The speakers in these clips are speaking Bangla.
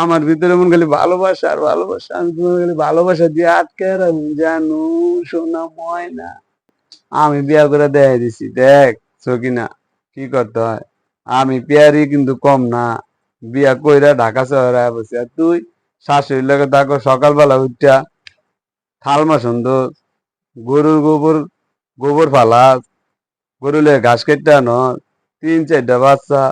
আমার ভিতরে মন খালি ভালোবাসা আর ভালোবাসা, আমি তোমার খালি ভালোবাসা দিয়ে আটকে রাখুন জানু, সোনা, ময়না। আমি বিয়া করে দেখাই দিছি, দেখ, সকিনা, কি করতে হয়? আমি পেয়ারি কিন্তু কম না। বিয়া কইরা ঢাকা শহরে বসে আর তুই, শাশুড়ির লাগে থাকো, সকালবেলা উঠা থালমা সুন্দর গরুর গোবর গোবর ফালাস গরুলে ঘাস কেটে আনো, তিন চারটা বাচ্চা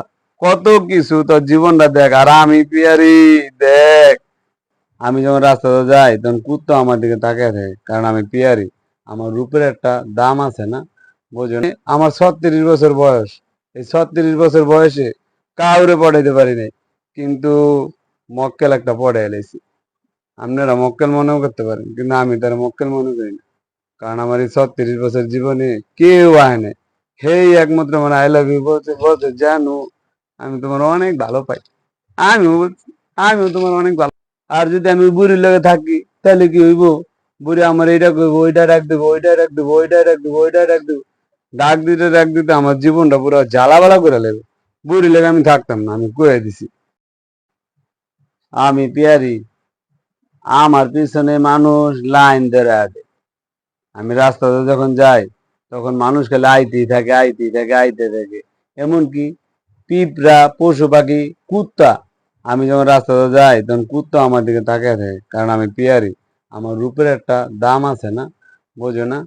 কত কিছু তোর জীবনটা দেখ, আর আমি পিয়ারি, দেখ। আমি যখন রাস্তাতে যাই, তখন কুত্তো আমার দিকে তাকিয়ে থাকে, কারণ আমি পিয়ারি। আমার রূপের একটা দাম আছে না বোঝেন আমার ছত্রিশ বছর বয়স, এই ছত্রিশ বছর বয়সে কাউরে পড়াইতে পারি নাই, কিন্তু মক্কেল একটা পড়ে এলেছি আপনারা মক্কেল মনেও করতে পারেন, কিন্তু আমি তার মক্কেল মনে করি না, কারণ আমার এই ছত্রিশ বছর জীবনে কেউ আয় নাই। হেই একমাত্র মানে আই লাভ ইউ বলছে বলছে, জানো আমি তোমার অনেক ভালো পাই। আমিও বলছি, আমিও তোমার অনেক ভালো আর যদি আমি বুড়ির লগে থাকি, তাহলে কি হইব? বুড়ি আমার এইটা করব ওইটা রাখ দেবো, ওইটা রাখ দেবো, ওইটা রাখ দেবো, ওইটা রাখ দেবো। ডাক দিতে ডাক দিতে আমার জীবনটা পুরো জ্বালাবালা করে লেগে বুড়ি লেগে আমি থাকতাম না, আমি কয়ে দিছি। আমি পিয়ারি, আমার পিছনে মানুষ লাইন ধরে আছে। আমি রাস্তাতে যখন যাই, তখন মানুষ খালি আইতেই থাকে আইতেই থাকে, আইতে থাকে। এমনকি পিঁপড়া, পশু পাখি, কুত্তা। আমি যখন রাস্তাতে যাই, তখন কুত্তা আমার দিকে তাকিয়ে থাকে, কারণ আমি পিয়ারি। আমার রূপের একটা দাম আছে না, বোঝো না?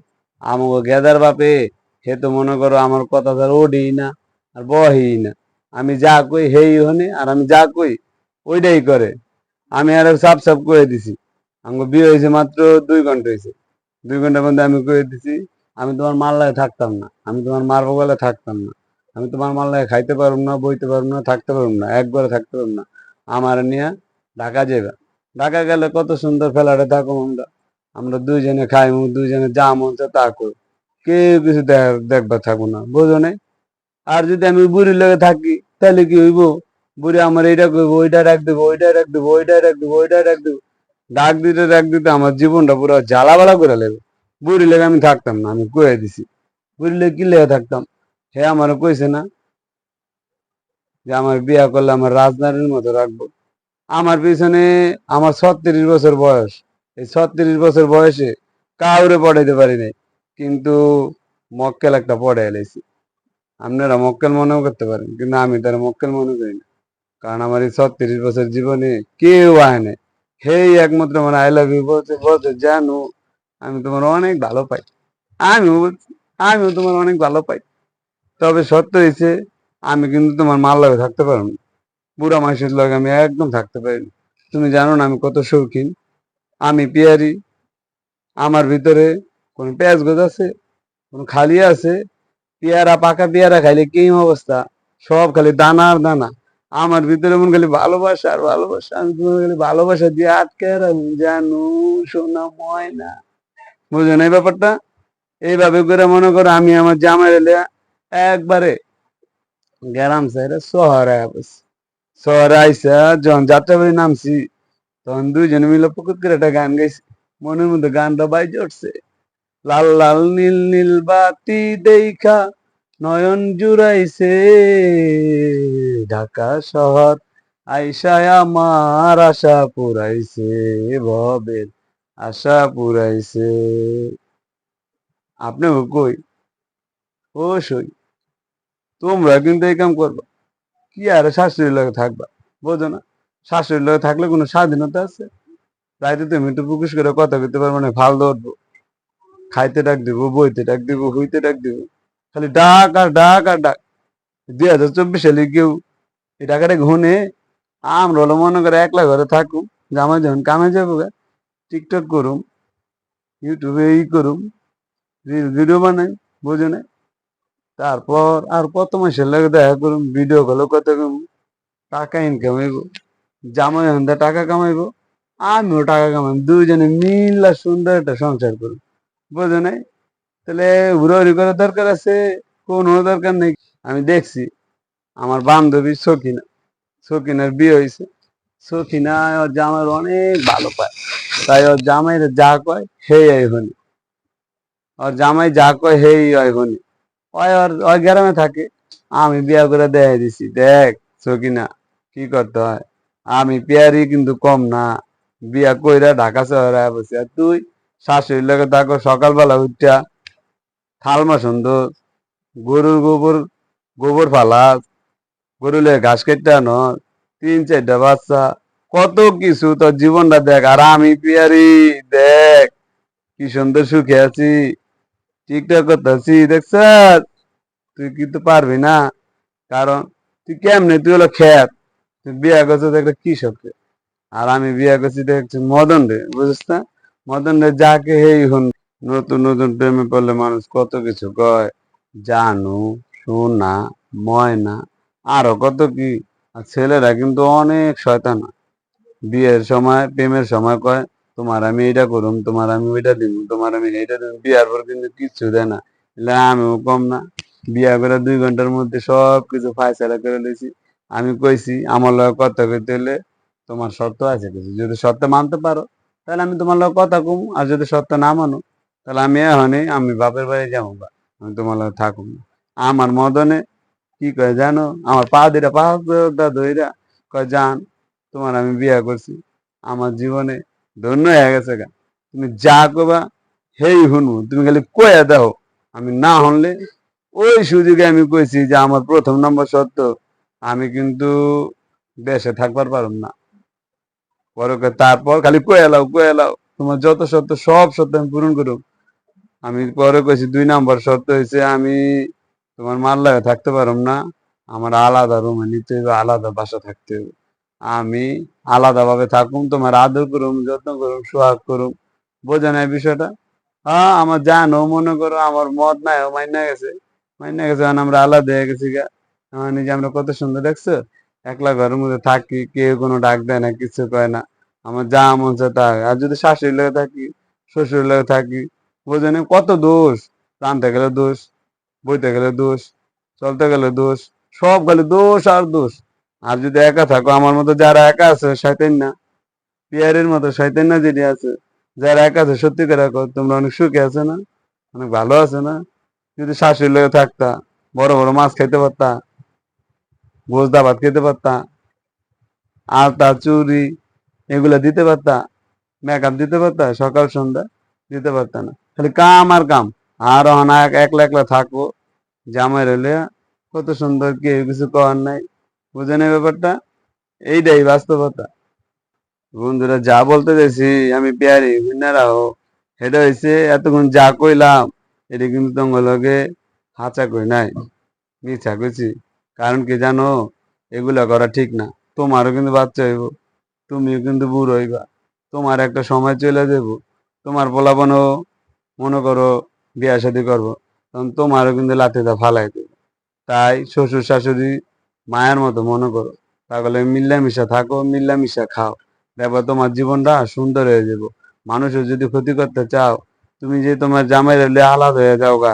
আমাকে গেদার বাপে হে তো মনে করো আমার কথা ধর ওডেই না, আর বহেই না। আমি যা কই হেই হনে, আর আমি যা কই ওইটাই করে। আমি আর সাপ সাপ করে দিছি। আমার বিয়ে হয়েছে মাত্র দুই ঘণ্টা হয়েছে। দুই ঘণ্টার মধ্যে আমি করে দিছি, আমি তোমার মাল্লায় থাকতাম না, আমি তোমার মার বগলে থাকতাম না। আমি তোমার মাল মাল্লায় খাইতে পারব না, বইতে পারব না, থাকতে পারব না, একবারে থাকতে পারব না। আমার নিয়ে ঢাকা যাবে ঢাকা গেলে কত সুন্দর ফেলাটা থাকো আমরা। আমরা দুইজনে খাইমু, দুইজনে যা মন চায় তা করি কেউ কিছু দেখ- দেখবার থাকব না, বোঝো নাই? আর যদি আমি বুড়ির লগে থাকি, তাহলে কি হইব? বুড়ি আমার এইটা করব ওইটা রাখ দেবো ওইটা রাখ দেবো ওইটা রাখ দেবো ওইটা রাখ দেবো। ডাক দিতে ডাক দিতে আমার জীবনটা পুরো জ্বালাবালা করে লেগে বুড়ি লেগে আমি থাকতাম না, আমি কয়ে দিছি। বুড়ি লেগে কি লেগে থাকতাম? হে আমার কইছে না যে আমার বিয়া করলে আমার রাজনারীর মতো রাখব। আমার পিছনে আমার ছত্রিশ বছর বয়স। এই ছত্রিশ বছর বয়সে কাউরে পড়াইতে পারি নাই। কিন্তু মক্কেল একটা পড়ে এলেছি আপনারা মক্কেল মনেও করতে পারেন, কিন্তু আমি তার মক্কেল মনে করি না। কারণ আমার এই ছত্রিশ বছর জীবনে কেউ আয় নাই। হেই একমাত্র মানে আই লাভ ইউ বলছে বলছে, জানো, আমি তোমার অনেক ভালো পাই। আমিও আমিও তোমার অনেক ভালো পাই। তবে সত্য হয়েছে আমি কিন্তু তোমার মাল লাগে থাকতে পারব না। বুড়া মাসের লগে আমি একদম থাকতে পারি না। তুমি জানো না আমি কত শৌখিন। আমি পিয়ারি। আমার ভিতরে কোনো পেঁয়াজ গোজ আছে, কোনো খালি আছে। পেয়ারা, পাকা পেয়ারা খাইলে কি অবস্থা? সব খালি দানা আর দানা। আমার ভিতরে মন খালি ভালোবাসা আর ভালোবাসা, আমি তোমার খালি ভালোবাসা দিয়ে আটকে রাখুন জানু সোনা, ময়না। বুঝো না এই ব্যাপারটা? এইভাবে করে মনে করো আমি আমার জামাই রেলে একবারে গেলাম সাইডে শহরে বসে শহরে আইসা যখন যাত্রাবাড়ি নামছি, তখন দুইজনে মিলে পুকুর করে একটা গান গাইছি। মনের মধ্যে গানটা বাই উঠছে। লাল লাল নীল নীল বাতি দেখা নয়ন জুড়াইছে। ঢাকা শহর আইসায় আমার আশা পুরাইছে, ভবের আশা পুরাইছে। আপনি কই? ও সই তোমরা কিন্তু এই কাম করবা। কি আর শাশুড়ির লগে থাকবা? বোঝো না। শাশুড়ির লগে থাকলে কোনো স্বাধীনতা আছে? রাইতে তুমি একটু পুকুস করে কথা কইতে পারব না ভালো ধরবো খাইতে ডাক দিব বইতে ডাক দিব হইতে ডাক দিব। খালি ডাক আর ডাক আর ডাক। দুই হাজার চব্বিশ সালে কেউ? এই টাকাটা ঘুনে আমরা হলো মনে করে একলা ঘরে থাকুম জামাই যখন কামে যাব গা, টিকটক করুম ইউটিউবে ই করুম রিল ভিডিও বানাই বুঝো না। তারপর আর কত মাসের লাগে দেখা করুন ভিডিও কলও কত টাকা ইনকাম হইব, জামাই যখন দা টাকা কামাইবো, আমিও টাকা কামাই দুইজনে মিল্লা সুন্দর একটা সংসার করুন, বোঝো নাই? তাহলে ঘুরাঘুরি করার দরকার আছে কোনো দরকার নেই। আমি দেখছি, আমার বান্ধবী সখিনা, সখিনার বিয়ে হয়েছে সখিনা ওর জামাই অনেক ভালো পায়, তাই ওর জামাইয়ের যা কয় আই হনি ওর জামাই যা কয়, হেই হনি ওই ওর, ওই গ্রামে থাকে। আমি বিয়া করে দেখাই দিছি। দেখ সখিনা কি করতে হয়? আমি পেয়ারি কিন্তু কম না। বিয়া কইরা ঢাকা শহরে বসে আর তুই, শাশুড়ির লগে থাকো, সকালবেলা উঠা থালমা সুন্দর গরুর গোবর গোবর ফালাস গরুলে ঘাস কেটে আনো, তিন চারটা বাচ্চা, কত কিছু তোর জীবনটা দেখ। আর আমি পিয়ারি দেখ, কি সুন্দর সুখে আছি। ঠিকঠাক করতেছি দেখছ তুই কিন্তু পারবি না। কারণ, তুই কেমনে? তুই হলো খেত তুই বিয়া করছ দেখলে কি সবকে আর আমি বিয়া করছি দেখছি মদন রে বুঝিস না? মদন রে যাকে হেই হন, নতুন নতুন প্রেমে পড়লে মানুষ কত কিছু কয়। জানু, সোনা, ময়না, আরও কত কি। আর ছেলেরা কিন্তু অনেক শয়তানা বিয়ের সময়, প্রেমের সময় কয় তোমার আমি এটা করুম, তোমার আমি ওইটা দিব তোমার আমি এইটা দিব বিয়ার পর কিন্তু কিচ্ছু দেয় না। আমিও কম না। বিয়া করে দুই ঘণ্টার মধ্যে সব কিছু ফায়সালা করে লইছি। আমি কইছি, আমার লগে কথা কইতে হলে তোমার শর্ত আছে কিছু। যদি শর্ত মানতে পারো, তাহলে আমি তোমার লগে কথা কম। আর যদি শর্ত না মানো, তাহলে আমি এখনই, আমি বাপের বাড়ি যাব বা, আমি তোমার লগে থাকুম না। আমার মদনে কি কয় জানো? আমার পা দিরা পা ধইরা কয়, জান, তোমার আমি বিয়া করছি। আমার জীবনে ধন্য হয়ে গেছে গা। তুমি যা কবা, হেই শুনব তুমি খালি কয়ে দাও। আমি না হনলে ওই সুযোগে আমি কইছি যে আমার প্রথম নম্বর সত্য আমি কিন্তু দেশে থাকবার পারম না। পরে তারপর খালি কয়ে লাও কয়ে লাও। তোমার যত সত্য সব সত্য আমি পূরণ করুক আমি পরে কইছি দুই নম্বর শর্ত হয়েছে আমি তোমার মার লাগে থাকতে পারম না। আমার আলাদা রুমে নিতে হবে আলাদা বাসা থাকতে হবে আমি আলাদা ভাবে থাকুম তোমার আদর করুম যত্ন করুম সোহাগ করুম বোঝে না বিষয়টা? হ্যাঁ আমার জানো মনে করো আমার মত নাই ও মাইনা গেছে। মাইনা গেছে এখন আমরা আলাদা হয়ে গেছি গা। নিজে আমরা কত সুন্দর, দেখছ? একলা ঘরের মধ্যে থাকি, কেউ কোনো ডাক দেয় না, কিছু কয় না। আমার যা মন চায় তা আর যদি শাশুড়ির লেগে থাকি শ্বশুর লাগে থাকি, বোঝে না কত দোষ। টানতে গেলে দোষ, বইতে গেলে দোষ, চলতে গেলে দোষ, সব গেলে দোষ আর দোষ। আর যদি একা থাকো, আমার মতো যারা একা আছে, শয়তান না। পিয়ারের মতো শয়তান না যেটি আছে। যারা একা আছে, সত্যি করে রাখো তোমরা অনেক সুখে আছে না? অনেক ভালো আছে না? যদি শাশুড়ির লগে থাকতা, বড় বড় মাছ খাইতে পারতা, ভোজদা ভাত খেতে পারতা আটা চুরি, এগুলা দিতে পারতা, মেকআপ দিতে পারতা, সকাল, সন্ধ্যা দিতে পারতা না। খালি কাম আর কাম। আর অনা একলা একলা থাকব, জামাই রইলে কত সুন্দর কেউ কিছু করার নাই। বুঝেন ব্যাপারটা? এইটাই বাস্তবতা। বন্ধুরা, যা বলতে চাইছি আমি পেয়ারি রাখো এটা হয়েছে এতক্ষণ যা কইলাম, এটা কিন্তু তোমার হাঁচা কই নাই। মিছা কইছি। কারণ কি জানো? এগুলা করা ঠিক না। তোমারও কিন্তু বাচ্চা হইব, তুমিও কিন্তু বুড়ো হইবা। তোমার একটা সময় চলে যাব তোমার পোলাপনও, মনে করো, বিয়া শাদি করব। তখন তোমারও কিন্তু লাঠিটা ফালাই দেবে। তাই শ্বশুর শাশুড়ি মায়ের মতো মনে করো। তাহলে মিল্লামিশা থাকো, মিল্লামিশা খাও। দেখো তোমার জীবনটা সুন্দর হয়ে যাব। মানুষের যদি ক্ষতি করতে চাও, তুমি যে তোমার জামাই আলাদা হয়ে যাও গা,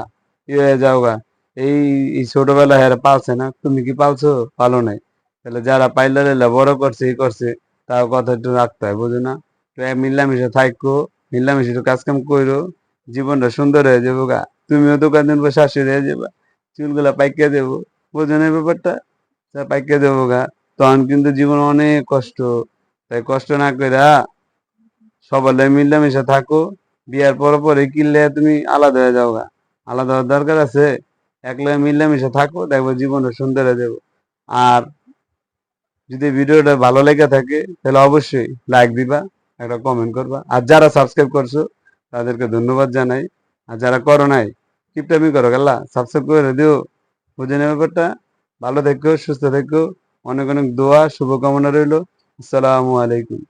ই হয়ে যাও গা। এই ছোটবেলা হেরা পালছে না, তুমি কি পালছো? পালো নাই। তাহলে যারা পাইলে রেলে বড় করছে, ই করছে তার কথা একটু রাখতে হয়, বুঝো না? তো মিল্লামিশা থাকো মিল্লামিশা একটু কাজ কাম করো জীবনটা সুন্দর হয়ে যাব গা। তুমিও দোকান দিন শাশুড়ি হয়ে যাবা, চুলগুলা পাইকে দেবো, বোঝো না ব্যাপারটা? পাইকে দেবো গা। তখন কিন্তু জীবন অনেক কষ্ট। তাই কষ্ট না কইরা সবাই মিলামিশা থাকো। বিয়ার পর পরে কিনলে তুমি আলাদা হয়ে যাও গা। আলাদা হওয়ার দরকার আছে। একলা মিলামিশা থাকো, দেখব জীবনটা সুন্দর হয়ে যাব। আর যদি ভিডিওটা ভালো লেগে থাকে, তাহলে অবশ্যই লাইক দিবা, একটা কমেন্ট করবা। আর যারা সাবস্ক্রাইব করছ, তাদেরকে ধন্যবাদ জানাই। আর যারা করো নাই টিপটামি করো গেলা সাবস্ক্রাইব করে দিও। বুঝে নেবে ব্যাপারটা? ভালো থেকো সুস্থ থেকো। অনেক অনেক দোয়া শুভকামনা রইল। আসসালামু আলাইকুম।